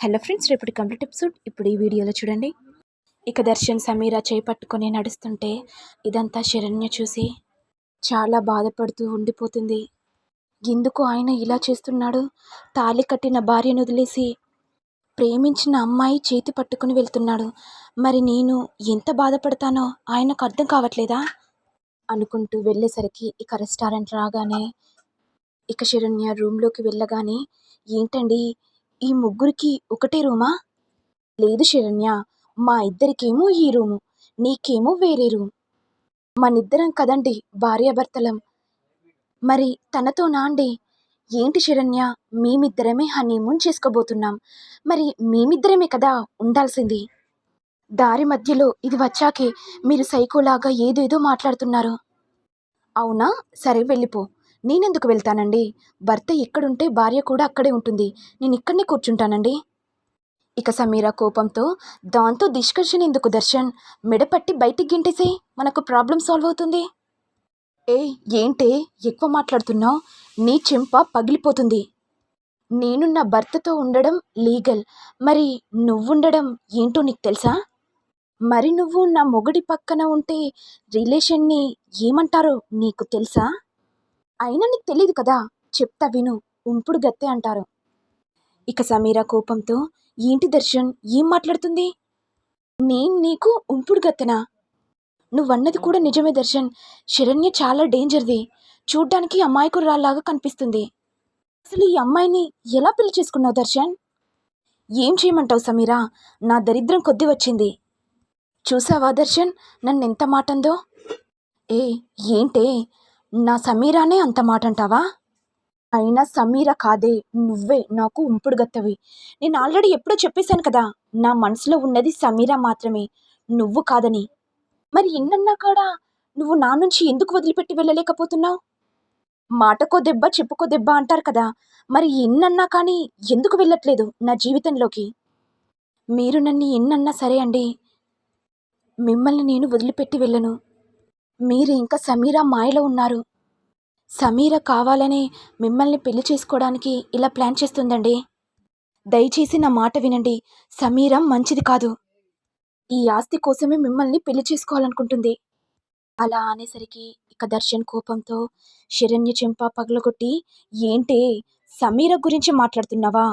Hello friends రేపటి complete episode. ఇప్పుడు ఈ వీడియోలో చూడండి. ఇక దర్శన్ సమీరా చేపట్టుకొని నడుస్తుంటే ఇదంతా శరణ్య చూసి చాలా బాధపడుతూ ఉండిపోతుంది. ఎందుకు ఆయన ఇలా చేస్తున్నాడు? తాళి కట్టిన భార్యను వదిలేసి ప్రేమించిన అమ్మాయి చేతి పట్టుకుని వెళ్తున్నాడు. మరి నేను ఎంత బాధపడతానో ఆయనకు అర్థం కావట్లేదా? అనుకుంటూ వెళ్ళేసరికి ఇక రెస్టారెంట్ రాగానే ఇక శరణ్య రూమ్లోకి వెళ్ళగానే ఏంటండి? ఈ ముగ్గురికి ఒకటే రూమా? లేదు శరణ్య మా ఇద్దరికేమో ఈ రూము నీకేమో వేరే రూమ్. మనిద్దరం కదండి భార్యాభర్తలం. మరి తనతో నాండి ఏంటి శరణ్య మేమిద్దరమే హనీమూన్ చేసుకోబోతున్నాం. మరి మేమిద్దరమే కదా ఉండాల్సింది? దారి మధ్యలో ఇది వచ్చాకే మీరు సైకోలాగా ఏదేదో మాట్లాడుతున్నారు. అవునా? సరే వెళ్ళిపో. నేనెందుకు వెళ్తానండి? భర్త ఎక్కడుంటే భార్య కూడా అక్కడే ఉంటుంది. నేను ఇక్కడనే కూర్చుంటానండి. ఇక సమీర కోపంతో దాంతో డిస్కషన్ ఎందుకు దర్శన్? మెడపట్టి బయటికి గింటేసే మనకు ప్రాబ్లం సాల్వ్ అవుతుంది. ఏ ఏంటే? ఎక్కువ మాట్లాడుతున్నావు? నీ చెంప పగిలిపోతుంది. నేను నా భర్తతో ఉండడం లీగల్. మరి నువ్వుండడం ఏంటో నీకు తెలుసా? మరి నువ్వు నా మొగుడి పక్కన ఉంటే రిలేషన్ని ఏమంటారో నీకు తెలుసా? అయినా నీకు తెలియదు కదా? చెప్తా విను. ఉంపుడు గత్తె అంటారు. ఇక సమీర కోపంతో ఏంటి దర్శన్? ఏం మాట్లాడుతుంది? నేను నీకు ఉంపుడు గత్తెనా? నువ్వన్నది కూడా నిజమే దర్శన్. శరణ్య చాలా డేంజర్ది. చూడ్డానికి అమాయకురాల్లాగా కనిపిస్తుంది. అసలు ఈ అమ్మాయిని ఎలా పెళ్ళి చేసుకున్నావు దర్శన్? ఏం చేయమంటావు సమీరా? నా దరిద్రం కొద్ది వచ్చింది. చూసావా దర్శన్? నన్ను ఎంత మాటందో? ఏ ఏంటే? నా సమీరానే అంత మాట అంటావా అయినా సమీర కాదే నువ్వే నాకు ఉంపుడుగత్తవి. నేను ఆల్రెడీ ఎప్పుడో చెప్పేశాను కదా నా మనసులో ఉన్నది సమీర మాత్రమే నువ్వు కాదని. మరి ఎన్నన్నా కాడా నువ్వు నా నుంచి ఎందుకు వదిలిపెట్టి వెళ్ళలేకపోతున్నావు? మాటకో దెబ్బ చెప్పుకో దెబ్బ అంటారు కదా మరి ఎన్నన్నా కానీ ఎందుకు వెళ్ళట్లేదు నా జీవితంలోకి? మీరు నన్ను ఎన్నన్నా సరే అండి. మిమ్మల్ని నేను వదిలిపెట్టి వెళ్ళను. మీరు ఇంకా సమీర మాయలో ఉన్నారు. సమీర కావాలనే మిమ్మల్ని పెళ్ళి చేసుకోవడానికి ఇలా ప్లాన్ చేస్తుందండి. దయచేసి నా మాట వినండి. సమీర మంచిది కాదు. ఈ ఆస్తి కోసమే మిమ్మల్ని పెళ్ళి చేసుకోవాలనుకుంటుంది. అలా అనేసరికి ఇక దర్శన్ కోపంతో శరణ్య చెంప పగలగొట్టి ఏంటే సమీర గురించి మాట్లాడుతున్నావా?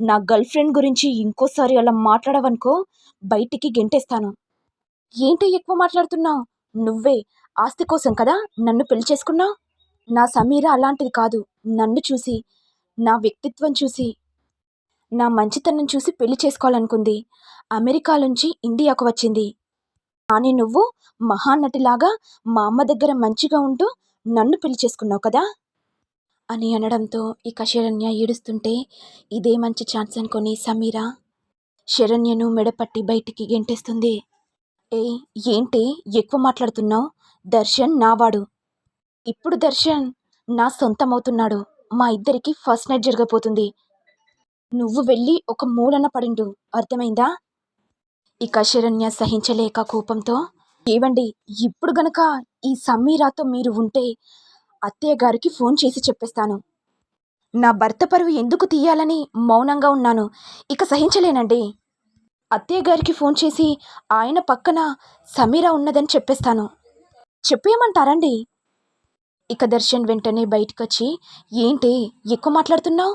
నా గర్ల్ ఫ్రెండ్ గురించి ఇంకోసారి అలా మాట్లాడవనుకో బయటికి గెంటేస్తాను. ఏంటి ఎక్కువ మాట్లాడుతున్నావు? నువ్వే ఆస్తి కోసం కదా నన్ను పెళ్ళి చేసుకున్నావు నా సమీర అలాంటిది కాదు. నన్ను చూసి నా వ్యక్తిత్వం చూసి నా మంచితనం చూసి పెళ్ళి చేసుకోవాలనుకుంది. అమెరికా నుంచి ఇండియాకు వచ్చింది. కానీ నువ్వు మహానటిలాగా మా అమ్మ దగ్గర మంచిగా ఉంటూ నన్ను పెళ్ళి చేసుకున్నావు కదా? అని అనడంతో ఇక శరణ్య ఏడుస్తుంటే ఇదే మంచి ఛాన్స్ అనుకొని సమీర శరణ్యను మెడపట్టి బయటికి గెంటేస్తుంది. ఏ ఏంటి? ఎక్కువ మాట్లాడుతున్నావు? దర్శన్ నావాడు. ఇప్పుడు దర్శన్ నా సొంతమవుతున్నాడు. మా ఇద్దరికి ఫస్ట్ నైట్ జరగబోతుంది. నువ్వు వెళ్ళి ఒక మూలన పడిండు. అర్థమైందా? ఇక శరణ్య సహించలేక కోపంతో ఏవండి ఇప్పుడు గనక ఈ సమీరాతో మీరు ఉంటే అత్తయ్య గారికి ఫోన్ చేసి చెప్పేస్తాను. నా భర్త పరువు ఎందుకు తీయాలని మౌనంగా ఉన్నాను. ఇక సహించలేనండి. అత్తయ్య గారికి ఫోన్ చేసి ఆయన పక్కన సమీరా ఉన్నదని చెప్పేస్తాను. చెప్పేయమంటారండి. ఇక దర్శన్ వెంటనే బయటకొచ్చి ఏంటి ఎక్కువ మాట్లాడుతున్నావు?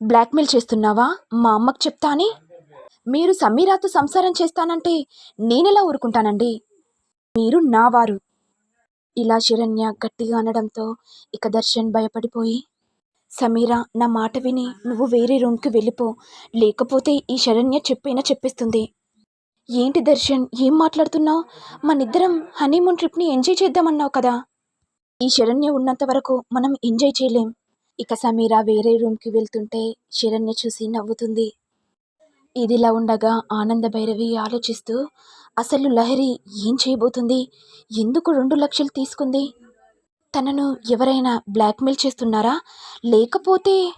బ్లాక్మెయిల్ చేస్తున్నావా? మా అమ్మకు చెప్తా అని? మీరు సమీరాతో సంసారం చేస్తానంటే నేనెలా ఊరుకుంటానండి? మీరు నా వారు ఇలా శరణ్య గట్టిగా అనడంతో ఇక దర్శన్ భయపడిపోయి సమీరా నా మాట విని నువ్వు వేరే రూమ్కి వెళ్ళిపో. లేకపోతే ఈ శరణ్య చెప్పైనా చెప్పిస్తుంది. ఏంటి దర్శన్? ఏం మాట్లాడుతున్నావు? మనిద్దరం హనీమూన్ ట్రిప్ని ఎంజాయ్ చేద్దామన్నావు కదా. ఈ శరణ్య ఉన్నంత వరకు మనం ఎంజాయ్ చేయలేం. ఇక సమీరా వేరే రూమ్కి వెళ్తుంటే శరణ్య చూసి నవ్వుతుంది. ఇదిలా ఉండగా ఆనంద భైరవి ఆలోచిస్తూ అసలు లహరి ఏం చేయబోతుంది? ఎందుకు రెండు లక్షలు తీసుకుంది? తనను ఎవరైనా బ్లాక్మెయిల్ చేస్తున్నారా? లేకపోతే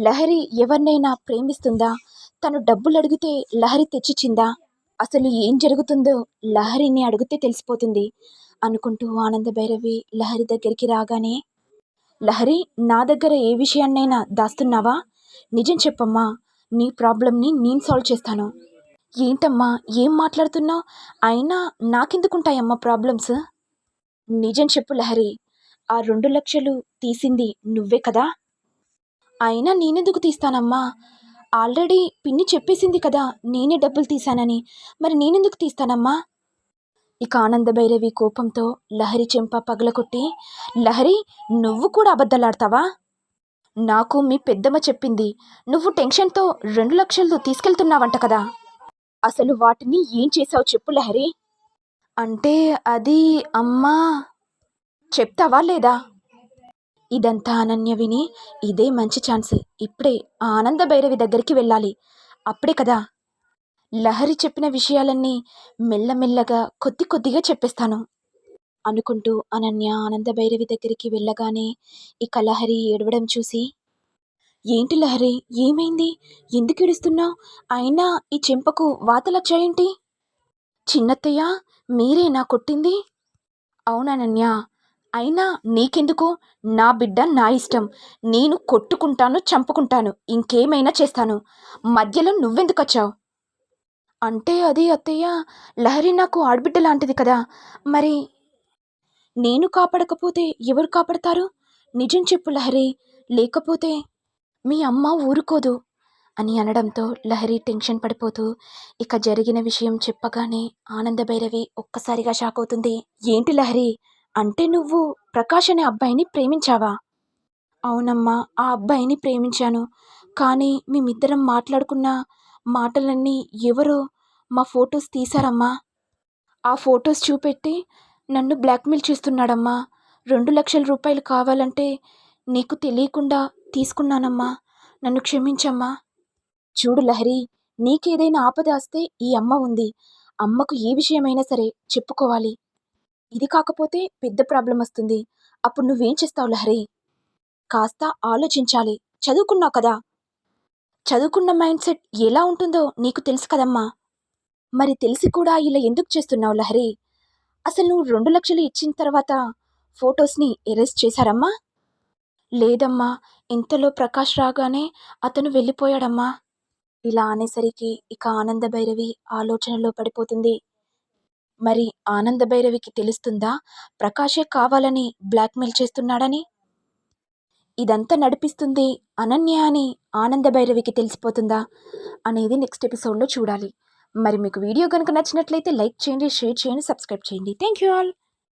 లహరి ఎవరినైనా ప్రేమిస్తుందా? తను డబ్బులు అడిగితే లహరి తెచ్చిచ్చిందా? అసలు ఏం జరుగుతుందో లహరిని అడిగితే తెలిసిపోతుంది అనుకుంటూ ఆనంద భైరవి లహరి దగ్గరికి రాగానే లహరి నా దగ్గర ఏ విషయాన్నైనా దాస్తున్నావా? నిజం చెప్పమ్మా నీ ప్రాబ్లమ్ని నేను సాల్వ్ చేస్తాను. ఏంటమ్మా ఏం మాట్లాడుతున్నావు? అయినా నాకెందుకుంటాయమ్మా ప్రాబ్లమ్స్? నిజం చెప్పు లహరి ఆ రెండు లక్షలు తీసింది నువ్వే కదా? అయినా నేనెందుకు తీస్తానమ్మా? ఆల్రెడీ పిన్ని చెప్పేసింది కదా నేనే డబ్బులు తీశానని. మరి నేనెందుకు తీస్తానమ్మా? ఇక ఆనంద భైరవి కోపంతో లహరి చెంప పగలకొట్టి లహరి నువ్వు కూడా అబద్ధలాడతావా? నాకు మీ పెద్దమ్మ చెప్పింది నువ్వు టెన్షన్తో రెండు లక్షలు తీసుకెళ్తున్నావంట కదా. అసలు వాటిని ఏం చేసావు చెప్పు లహరి. అంటే అది అమ్మా చెప్తావా లేదా? ఇదంతా అనన్య విని ఇదే మంచి ఛాన్స్. ఇప్పుడే ఆ ఆనంద భైరవి దగ్గరికి వెళ్ళాలి. అప్పుడే కదా. లహరి చెప్పిన విషయాలన్నీ మెల్లమెల్లగా కొద్ది కొద్దిగా చెప్పేస్తాను. అనుకుంటూ అనన్య ఆనంద భైరవి దగ్గరికి వెళ్ళగానే ఇక లహరి ఏడవడం చూసి ఏంటి లహరి? ఏమైంది? ఎందుకు ఏడుస్తున్నావు? అయినా ఈ చెంపకు వాతలొచ్చాయేంటి? చిన్నత్తయ్య మీరేనా కొట్టింది? అవుననన్య అయినా నీకెందుకు? నా బిడ్డ నా ఇష్టం. నేను కొట్టుకుంటాను చంపుకుంటాను ఇంకేమైనా చేస్తాను. మధ్యలో నువ్వెందుకు వచ్చావు అంటే అది అత్తయ్య లహరి నాకు ఆడబిడ్డ లాంటిది కదా. మరి నేను కాపాడకపోతే ఎవరు కాపాడతారు? నిజం చెప్పు లహరి. లేకపోతే మీ అమ్మ ఊరుకోదు అని అనడంతో లహరి టెన్షన్ పడిపోతూ ఇక జరిగిన విషయం చెప్పగానే ఆనంద భైరవి ఒక్కసారిగా షాక్ అవుతుంది. ఏంటి లహరి? అంటే నువ్వు ప్రకాష్ అనే అబ్బాయిని ప్రేమించావా? అవునమ్మా ఆ అబ్బాయిని ప్రేమించాను. కానీ మేమిద్దరం మాట్లాడుకున్న మాటలన్నీ ఎవరో మా ఫొటోస్ తీశారమ్మా. ఆ ఫొటోస్ చూపెట్టి నన్ను బ్లాక్మెయిల్ చేస్తున్నాడమ్మా. రెండు లక్షల రూపాయలు కావాలంటే నీకు తెలియకుండా తీసుకున్నానమ్మా. నన్ను క్షమించమ్మా. చూడు లహరి నీకేదైనా ఆపద వస్తే ఈ అమ్మ ఉంది. అమ్మకు ఏ విషయమైనా సరే చెప్పుకోవాలి. ఇది కాకపోతే పెద్ద ప్రాబ్లం వస్తుంది. అప్పుడు నువ్వేం చేస్తావు లహరి? కాస్త ఆలోచించాలి. చదువుకున్నావు కదా? చదువుకున్న మైండ్ సెట్ ఎలా ఉంటుందో నీకు తెలుసు కదమ్మా. మరి తెలిసి కూడా ఇలా ఎందుకు చేస్తున్నావు లహరి? అసలు నువ్వు రెండు లక్షలు ఇచ్చిన తర్వాత ఫొటోస్ని ఎరేస్ చేశారమ్మా? లేదమ్మా. ఇంతలో ప్రకాష్ రాగానే అతను వెళ్ళిపోయాడమ్మా. ఇలా అనేసరికి ఇక ఆనంద భైరవి ఆలోచనలో పడిపోతుంది. మరి ఆనంద భైరవికి తెలుస్తుందా? ప్రకాషే కావాలని బ్లాక్మెయిల్ చేస్తున్నాడని? ఇదంతా నడిపిస్తుంది అనన్య అని ఆనంద భైరవికి తెలిసిపోతుందా? అనేది నెక్స్ట్ ఎపిసోడ్లో చూడాలి. మరి మీకు వీడియో కనుక నచ్చినట్లయితే లైక్ చేయండి షేర్ చేయండి సబ్స్క్రైబ్ చేయండి. Thank you all.